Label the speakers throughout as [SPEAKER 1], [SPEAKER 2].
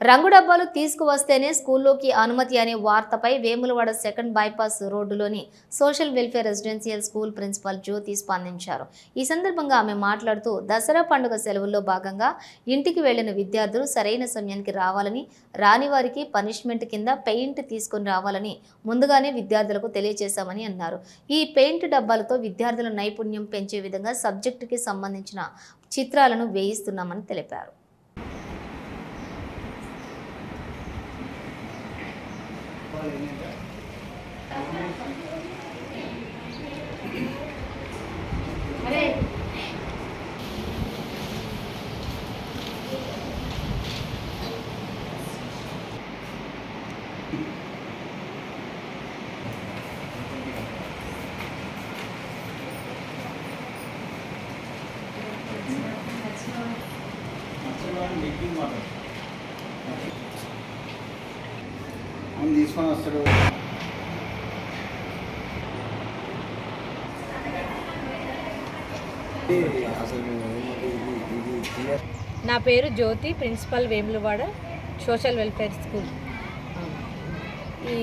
[SPEAKER 1] రంగు డబ్బాలు తీసుకువస్తేనే స్కూల్లోకి అనుమతి అనే వార్తపై వేములవాడ సెకండ్ బైపాస్ రోడ్డులోని social welfare residential school principal Jyothi స్పందించారు. ఈ సందర్భంగా ఆమె మాట్లాడుతూ దసరా పండుగ సెలవుల్లో భాగంగా ఇంటికి వెళ్ళిన విద్యార్థులు సరైన సమయానికి రావాలని రాని వారికి పనిష్మెంట్ కింద పెయింట్ తీసుకొని రావాలని ముందుగానే విద్యార్థులకు తెలియజేశామని అన్నారు. ఈ పెయింట్ డబ్బాలతో విద్యార్థుల నైపుణ్యం పెంచే విధంగా సబ్జెక్టుకి సంబంధించిన చిత్రాలను వేయిస్తున్నామని తెలిపారు.
[SPEAKER 2] ఆయన తీసుకొని వస్తాడు అని తీసుకొని వస్తాడు.
[SPEAKER 3] నా పేరు Jyothi principal Vemulawada social welfare school. ఈ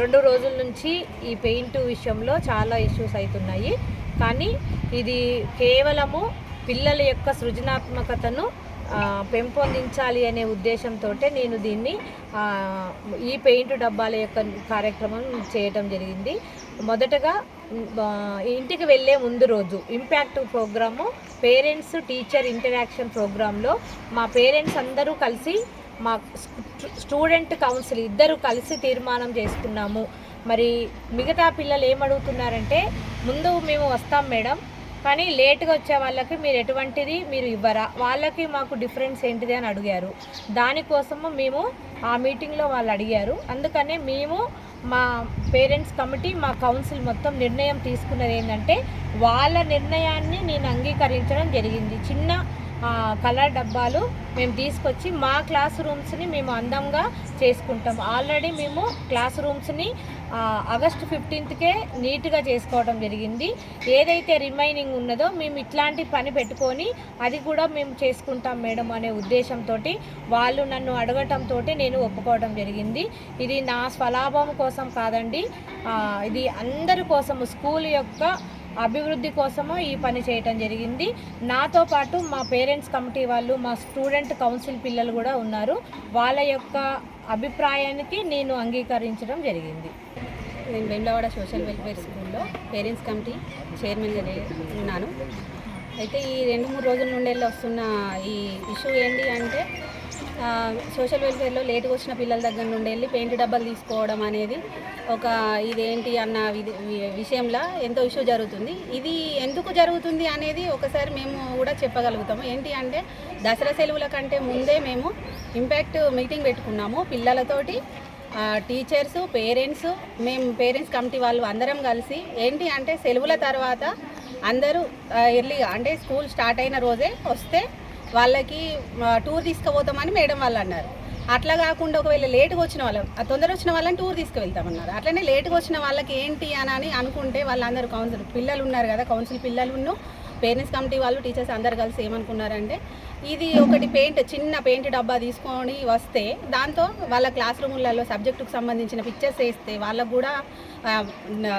[SPEAKER 3] రెండు రోజుల నుంచి ఈ పెయింట్ విషయంలో చాలా ఇష్యూస్ అవుతున్నాయి. కానీ ఇది కేవలము పిల్లల యొక్క సృజనాత్మకతను పెంపొందించాలి అనే ఉద్దేశంతో నేను దీన్ని ఈ పెయింట్ డబ్బాల యొక్క కార్యక్రమం చేయటం జరిగింది. మొదటగా ఇంటికి వెళ్ళే ముందు రోజు impact programme parents teacher interaction ప్రోగ్రాంలో మా పేరెంట్స్ అందరూ కలిసి మా స్టూడెంట్ కౌన్సిల్ ఇద్దరు కలిసి తీర్మానం చేసుకున్నాము. మరి మిగతా పిల్లలు ఏమడుగుతున్నారంటే ముందు మేము వస్తాం మేడం కానీ లేట్గా వచ్చే వాళ్ళకి మీరు ఎటువంటిది మీరు ఇవ్వరా? వాళ్ళకి మాకు డిఫరెన్స్ ఏంటిది అని అడిగారు. దానికోసము మేము ఆ మీటింగ్లో వాళ్ళు అడిగారు. అందుకనే మేము మా పేరెంట్స్ కమిటీ మా కౌన్సిల్ మొత్తం నిర్ణయం తీసుకున్నది ఏంటంటే వాళ్ళ నిర్ణయాన్ని నేను అంగీకరించడం జరిగింది. చిన్న కలర్ డబ్బాలు మేము తీసుకొచ్చి మా క్లాస్ రూమ్స్ని మేము అందంగా చేసుకుంటాం. ఆల్రెడీ మేము క్లాస్ రూమ్స్ని ఆగస్ట్ ఆగస్టు ఫిఫ్టీన్త్కే నీట్గా చేసుకోవడం జరిగింది. ఏదైతే రిమైనింగ్ ఉన్నదో మేము ఇట్లాంటి పని పెట్టుకొని అది కూడా మేము చేసుకుంటాం మేడం అనే ఉద్దేశంతో వాళ్ళు నన్ను అడగటంతో నేను ఒప్పుకోవడం జరిగింది. ఇది నా స్వలాభం కోసం కాదండి. ఇది అందరి కోసము స్కూల్ యొక్క అభివృద్ధి కోసము ఈ పని చేయటం జరిగింది. నాతో పాటు మా పేరెంట్స్ కమిటీ వాళ్ళు మా స్టూడెంట్ కౌన్సిల్ పిల్లలు కూడా ఉన్నారు. వాళ్ళ యొక్క అభిప్రాయానికి నేను అంగీకరించడం జరిగింది.
[SPEAKER 4] నేను వేములవాడ సోషల్ వెల్ఫేర్ స్కూల్లో పేరెంట్స్ కమిటీ చైర్మన్గా ఉన్నాను. అయితే ఈ రెండు మూడు రోజుల నుండి వస్తున్న ఈ ఇష్యూ ఏంటి అంటే సోషల్ వెల్ఫేర్లో లేటుగా వచ్చిన పిల్లల దగ్గర నుండి వెళ్ళి పెయింట్ డబ్బాలు తీసుకోవడం అనేది ఒక ఇదేంటి అన్న విషయంలో ఎంతో ఇష్యూ జరుగుతుంది. ఇది ఎందుకు జరుగుతుంది అనేది ఒకసారి మేము కూడా చెప్పగలుగుతాము. ఏంటి అంటే దసరా సెలవుల కంటే ముందే మేము ఇంపాక్ట్ మీటింగ్ పెట్టుకున్నాము. పిల్లలతోటి టీచర్స్ పేరెంట్స్ మేము పేరెంట్స్ కమిటీ వాళ్ళు అందరం కలిసి ఏంటి అంటే సెలవుల తర్వాత అందరూ ఎర్లీగా అంటే స్కూల్ స్టార్ట్ అయిన రోజే వస్తే వాళ్ళకి టూర్ తీసుకుపోతామని మేడం వాళ్ళు అన్నారు. అట్లా కాకుండా ఒకవేళ లేట్గా వచ్చిన వాళ్ళం ఆ తొందర వచ్చిన వాళ్ళని టూర్ తీసుకువెళ్తామన్నారు అట్లనే లేట్గా వచ్చిన వాళ్ళకి ఏంటి అని అని అనుకుంటే వాళ్ళందరూ కౌన్సిల్ పిల్లలు ఉన్నారు కదా కౌన్సిల్ పిల్లలు పేరెంట్స్ కమిటీ వాళ్ళు టీచర్స్ అందరు కలిసి ఏమనుకున్నారంటే ఇది ఒకటి పెయింట్ చిన్న పెయింట్ డబ్బా తీసుకొని వస్తే దాంతో వాళ్ళ క్లాస్ రూములలో సబ్జెక్టుకు సంబంధించిన పిక్చర్స్ వేస్తే వాళ్ళకు కూడా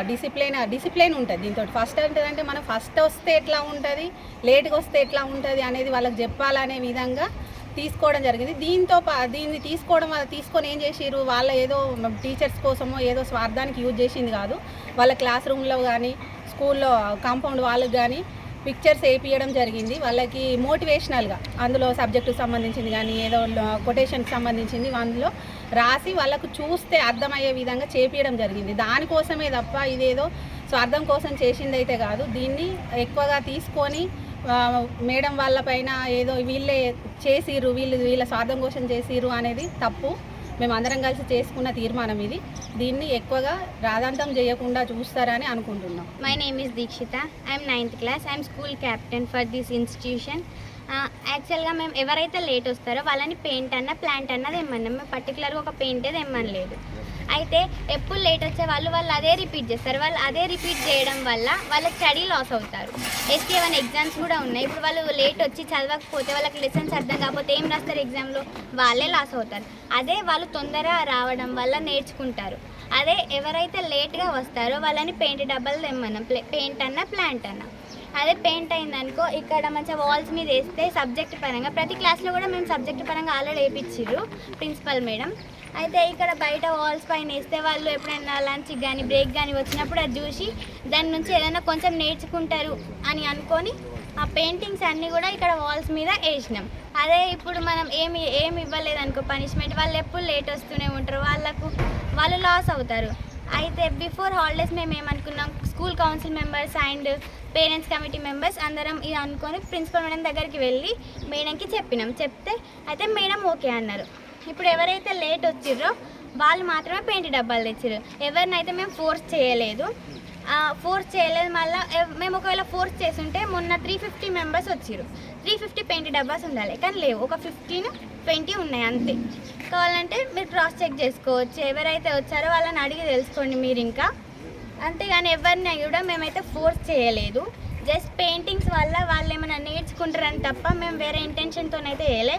[SPEAKER 4] డిసిప్లైన్ డిసిప్లైన్ ఉంటుంది దీంతో. ఫస్ట్ ఏంటంటే మనం ఫస్ట్ వస్తే ఎట్లా ఉంటుంది లేట్గా వస్తే ఎట్లా ఉంటుంది అనేది వాళ్ళకి చెప్పాలనే విధంగా తీసుకోవడం జరిగింది. దీంతో పా- దీన్ని తీసుకోవడం వల్ల తీసుకొని ఏం చేసిరు వాళ్ళ ఏదో టీచర్స్ కోసమో ఏదో స్వార్థానికి యూజ్ చేసింది కాదు. వాళ్ళ క్లాస్ రూమ్లో కానీ స్కూల్లో కాంపౌండ్ వాళ్ళకి కానీ పిక్చర్స్ వేయించడం జరిగింది. వాళ్ళకి మోటివేషనల్గా అందులో సబ్జెక్టుకు సంబంధించింది కానీ ఏదో కొటేషన్కి సంబంధించింది అందులో రాసి వాళ్ళకు చూస్తే అర్థమయ్యే విధంగా చేపించడం జరిగింది. దానికోసమే తప్ప ఇదేదో స్వార్థం కోసం చేసింది అయితే కాదు. దీన్ని ఎక్కువగా తీసుకొని మేడం వాళ్ళ పైన ఏదో వీళ్ళే చేసిర్రు వీళ్ళు వీళ్ళ స్వార్థం కోసం చేసిర్రు అనేది తప్పు. మేము అందరం కలిసి చేసుకున్న తీర్మానం ఇది. దీన్ని ఎక్కువగా రాధాంతం చేయకుండా చూస్తారని అనుకుంటున్నాం.
[SPEAKER 5] My name is Dikshitha I'm ninth class I'm school captain for this institution యాక్చువల్గా మేము ఎవరైతే లేట్ వస్తారో వాళ్ళని పెయింట్ అన్న ప్లాంట్ అన్నది తెమ్మన్నాం మేము పర్టికులర్గా ఒక పెయింటే తెమ్మనలేదు. అయితే ఎప్పుడు లేట్ వచ్చే వాళ్ళు వాళ్ళు అదే రిపీట్ చేస్తారు. వాళ్ళు అదే రిపీట్ చేయడం వల్ల వాళ్ళ స్టడీ లాస్ అవుతారు. ఎస్టీ వన్ ఎగ్జామ్స్ కూడా ఉన్నాయి. ఇప్పుడు వాళ్ళు లేట్ వచ్చి చదవకపోతే వాళ్ళకి లెసన్స్ అర్థం కాకపోతే ఏం రాస్తారు ఎగ్జామ్లో వాళ్ళే లాస్ అవుతారు. అదే వాళ్ళు తొందరగా రావడం వల్ల నేర్చుకుంటారు. అదే ఎవరైతే లేట్గా వస్తారో వాళ్ళని పెయింట్ డబ్బాలు తెమ్మన్నాం ప్లే- పెయింట్ అన్న ప్లాంట్ అన్న. అదే పెయింట్ అయిందనుకో ఇక్కడ మంచిగా వాల్స్ మీద వేస్తే సబ్జెక్ట్ పరంగా ప్రతి క్లాస్లో కూడా మేము సబ్జెక్ట్ పరంగా ఆల్రెడీ వేయించారు ప్రిన్సిపల్ మేడం అయితే ఇక్కడ బయట వాల్స్ పైన వేస్తే వాళ్ళు ఎప్పుడైనా లంచ్ కానీ బ్రేక్ కానీ వచ్చినప్పుడు అది చూసి దాని నుంచి ఏదైనా కొంచెం నేర్చుకుంటారు అని అనుకొని ఆ పెయింటింగ్స్ అన్నీ కూడా ఇక్కడ వాల్స్ మీద వేసినాం. అదే ఇప్పుడు మనం ఏమి ఏమి ఇవ్వలేదు అనుకో పనిష్మెంట్ వాళ్ళు ఎప్పుడు లేట్ వస్తూనే ఉంటారు వాళ్ళకు వాళ్ళు లాస్ అవుతారు. అయితే బిఫోర్ హాలిడేస్ మేము ఏమనుకున్నాం school council members and parents committee members అందరం ఇది అనుకొని ప్రిన్సిపల్ మేడం దగ్గరికి వెళ్ళి మేడంకి చెప్పినాం. చెప్తే అయితే మేడం ఓకే అన్నారు. ఇప్పుడు ఎవరైతే లేట్ వచ్చిర్రో వాళ్ళు మాత్రమే పెయింట్ డబ్బాలు తెచ్చిర్రు. ఎవరినైతే మేము ఫోర్స్ చేయలేదు ఫోర్స్ చేయలేదు మళ్ళీ మేము ఒకవేళ ఫోర్స్ చేస్తుంటే మొన్న త్రీ ఫిఫ్టీ మెంబర్స్ వచ్చారు త్రీ ఫిఫ్టీ పెయింట్ డబ్బాస్ ఉండాలి. కానీ లేవు. ఒక ఫిఫ్టీన్ ట్వంటీ ఉన్నాయి అంతే. కావాలంటే మీరు క్రాస్ చెక్ చేసుకోవచ్చు. ఎవరైతే వచ్చారో వాళ్ళని అడిగి తెలుసుకోండి మీరు ఇంకా. అంతేగాని ఎవరిని కూడా మేమైతే ఫోర్స్ చేయలేదు. జస్ట్ పెయింటింగ్స్ వల్ల వాళ్ళు ఏమైనా నేర్చుకుంటారని తప్ప మేము వేరే ఇంటెన్షన్తోనైతే వేయలే